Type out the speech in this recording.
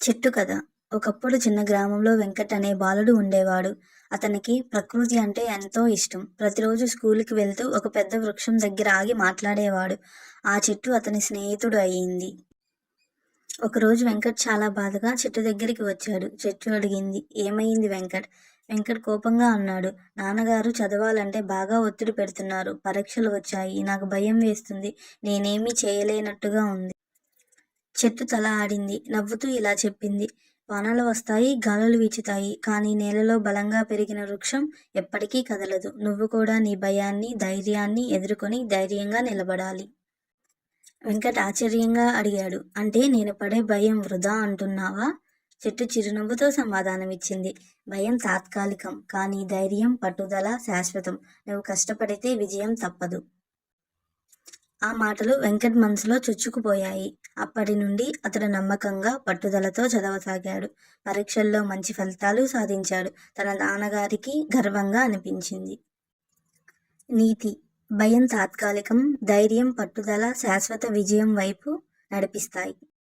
చెట్టు కథ. ఒకప్పుడు చిన్న గ్రామంలో వెంకట్ అనే బాలుడు ఉండేవాడు. అతనికి ప్రకృతి అంటే ఎంతో ఇష్టం. ప్రతిరోజు స్కూల్కి వెళ్తూ ఒక పెద్ద వృక్షం దగ్గర ఆగి మాట్లాడేవాడు. ఆ చెట్టు అతని స్నేహితుడు అయ్యింది. ఒకరోజు వెంకట్ చాలా బాధగా చెట్టు దగ్గరికి వచ్చాడు. చెట్టు అడిగింది ఏమైంది వెంకట్? వెంకట్ కోపంగా అన్నాడు నాన్నగారు చదవాలంటే బాగా ఒత్తిడి పెడుతున్నారు. పరీక్షలు వచ్చాయి. నాకు భయం వేస్తుంది. నేనేమీ చేయలేనట్టుగా ఉంది. చెట్టు తల ఆడింది. నవ్వుతూ ఇలా చెప్పింది. వానలు వస్తాయి గాలులు వీచుతాయి కానీ నేలలో బలంగా పెరిగిన వృక్షం ఎప్పటికీ కదలదు. నువ్వు కూడా నీ భయాన్ని ధైర్యాన్ని ఎదుర్కొని ధైర్యంగా నిలబడాలి. వెంకట్ ఆశ్చర్యంగా అడిగాడు. అంటే నేను పడే భయం వృధా అంటున్నావా? చెట్టు చిరునవ్వుతో సమాధానమిచ్చింది భయం తాత్కాలికం కానీ ధైర్యం పట్టుదల శాశ్వతం. నువ్వు కష్టపడితే విజయం తప్పదు. ఆ మాటలు వెంకట్ మనసులో చొచ్చుకుపోయాయి. అప్పటి నుండి అతడు నమ్మకంగా పట్టుదలతో చదవసాగాడు. పరీక్షల్లో మంచి ఫలితాలు సాధించాడు. తన నాన్నగారికి గర్వంగా అనిపించింది. నీతి భయం తాత్కాలికం ధైర్యం పట్టుదల శాశ్వత విజయం వైపు నడిపిస్తాయి.